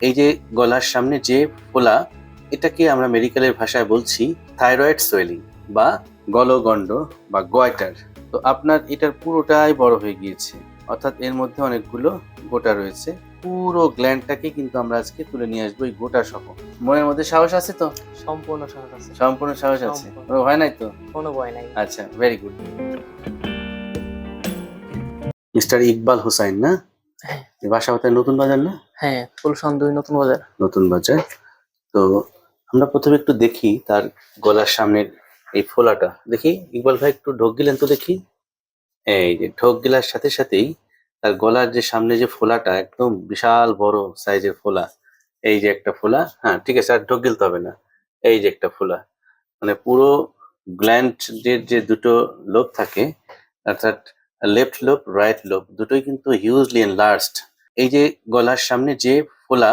এই যে গলার সামনে যে ফোলা এটাকে আমরা মেডিকেলের ভাষায় বলছি থাইরয়েড সোয়েলিং বা গলগণ্ড বা গয়টার। তো আপনার এটার পুরোটাই বড় হয়ে গিয়েছে। অর্থাৎ এর মধ্যে অনেকগুলো গোটা রয়েছে। পুরো গ্ল্যান্ডটাকে কিন্তু আমরা আজকে তুলে নিয়ে আসব এই গোটা সহ। মনের মধ্যে সাহস আছে তো? সম্পূর্ণ সাহস আছে। সম্পূর্ণ সাহস আছে? ভয় নাই তো? কোনো ভয় নাই। আচ্ছা very good mister Iqbal Hossain না? হ্যাঁ। বাসা কোথায় নতুন বাজার না? হ্যাঁ ফুলশন দুই নতুন বাজার। নতুন বাজার। তো আমরা প্রথমে একটু দেখি তার গলার সামনের এই ফোলাটা। দেখি, ইকবাল ভাই একটু ঢোক গিলেন তো দেখি। এই যে ঢোক গিলার সাথে সাথেই তার গলার যে সামনে যে ফোলাটা, একদম বিশাল বড় সাইজের ফোলা। এই যে একটা ফোলা হ্যাঁ ঠিক আছে, আর ঢোক গিলতে হবে না। এই যে একটা ফোলা। মানে পুরো গ্ল্যান্ডের যে দুটো লোব থাকে, অর্থাৎ লেফট লোব রাইট লোব দুটোই কিন্তু হিউজলি এনলার্জড এই যে গলার সামনে যে ফোলা,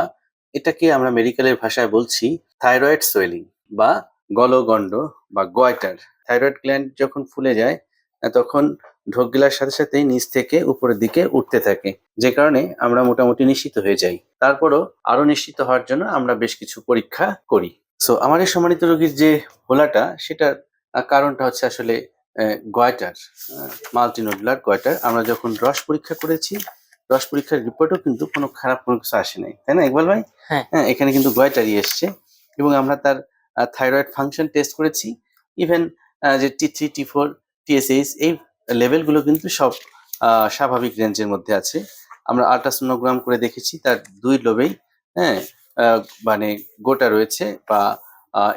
এটাকে আমরা মেডিকেলের ভাষায় বলছি থাইরয়েড সোয়েলিং বা গলগণ্ড বা গয়টার। থাইরয়েড গ্ল্যান্ড যখন ফুলে যায় তখন ঢোক গিলার সাথে সাথেই নিচ থেকে উপরের দিকে উঠতে থাকে, যে কারণে আমরা মোটামুটি নিশ্চিত হয়ে যাই। তারপরও আরও নিশ্চিত হওয়ার জন্য আমরা বেশ কিছু পরীক্ষা করি। সো আমার এই সম্মানিত রোগীর যে ফোলাটা, সেটার কারণটা হচ্ছে আসলে গয়টার মাল্টিনোডুলার গয়টার। আমরা যখন রস পরীক্ষা করেছি রস পরীক্ষার রিপোর্টও কিন্তু কোনো খারাপ কোনো কিছু আসে নাই তাই না ইকবাল ভাই? হ্যাঁ। হ্যাঁ এখানে কিন্তু গয়টারই এসছে এবং আমরা তার থাইরয়েড ফাংশন টেস্ট করেছি ইভেন যে T three T four TSH এই লেভেলগুলো কিন্তু সব স্বাভাবিক রেঞ্জের মধ্যে আছে। আমরা আল্ট্রাসোনোগ্রাম করে দেখেছি তার দুই লোবেই হ্যাঁ মানে গোটা রয়েছে বা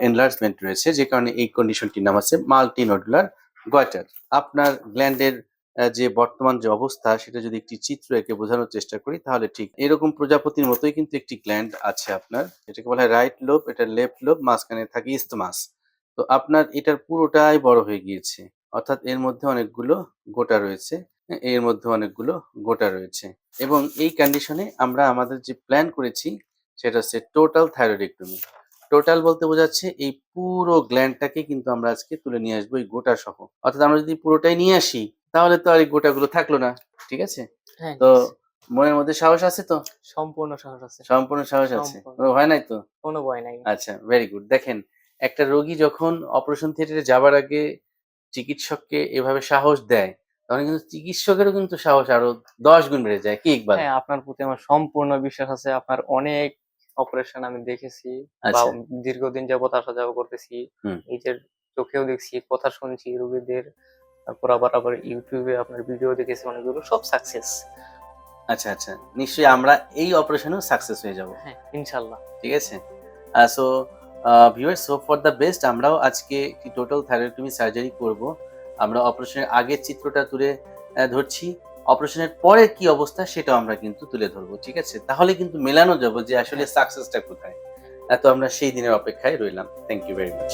এনলার্জমেন্ট রয়েছে যে কারণে এই কন্ডিশনটির নাম আছে মাল্টি নডুলার গয়টার আপনার গ্ল্যান্ডের যে বর্তমান যে অবস্থা, সেটা যদি একটি চিত্র একে বোঝানোর চেষ্টা করি, তাহলে ঠিক। এরকম প্রজাপতির মতোই কিন্তু একটি গ্ল্যান্ড আছে আপনার। এটাকে বলা হয় রাইট লোব এটা লেফট লোব মাঝখানে থাকে ইস্তমাস তো আপনার এটার পুরোটাই বড় হয়ে গিয়েছে। অর্থাৎ এর মধ্যে অনেকগুলো গোটা রয়েছে, এর মধ্যে অনেকগুলো গোটা রয়েছে। এবং এই কন্ডিশনে আমরা আমাদের যে প্ল্যান করেছি, সেটা হচ্ছে টোটাল থাইরয়েডেক্টমি টোটাল বলতে বোঝাচ্ছে এই পুরো গ্ল্যান্ডটাকে কিন্তু আমরা আজকে তুলে নিয়ে আসব, এই গোটা সহ। অর্থাৎ আমরা যদি পুরোটাই নিয়ে আসি তাহলে তো আর এই গোটাগুলো থাকল না ঠিক আছে? হ্যাঁ তো মনের মধ্যে সাহস আছে তো? সম্পূর্ণ সাহস আছে। সম্পূর্ণ সাহস আছে? কোনো ভয় নাই তো? কোনো ভয় নাই। আচ্ছা ভেরি গুড দেখেন একটা রোগী যখন অপারেশন থিয়েটারে যাবার আগে চিকিৎসককে এভাবে সাহস দেয় তখন কিন্তু চিকিৎসকেরও কিন্তু সাহস আরও দশ গুণ বেড়ে যায় কি ইকবাল? হ্যাঁ আপনার প্রতি আমার সম্পূর্ণ বিশ্বাস আছে আপনার অনেক অপারেশন আমি দেখেছি বা আচ্ছা। দীর্ঘদিন যাবত আসা যাওয়া করতেছি। নিজের চোখেও দেখছি কথা শুনছি রোগীদের। তারপর আবার আবার ইউটিউবে আপনার ভিডিও দেখেছি অনেকগুলো সব সাকসেস আচ্ছা আচ্ছা। নিশ্চয়ই আমরা এই অপারেশনেও সাকসেস হয়ে যাব। হ্যাঁ ইনশাল্লাহ। ঠিক আছে? So viewer so for the best আমরাও আজকে একটি টোটাল থাইরয়েডটমি সার্জারি করব। আমরা অপারেশনের আগের চিত্রটা তুলে ধরছি। অপারেশনের পরে কি অবস্থা সেটাও আমরা কিন্তু তুলে ধরবো ঠিক আছে? তাহলে কিন্তু মেলানো যাব যে আসলে সাকসেসটা কোথায়। আহ, তো আমরা সেই দিনের অপেক্ষায় রইলাম। Thank you very much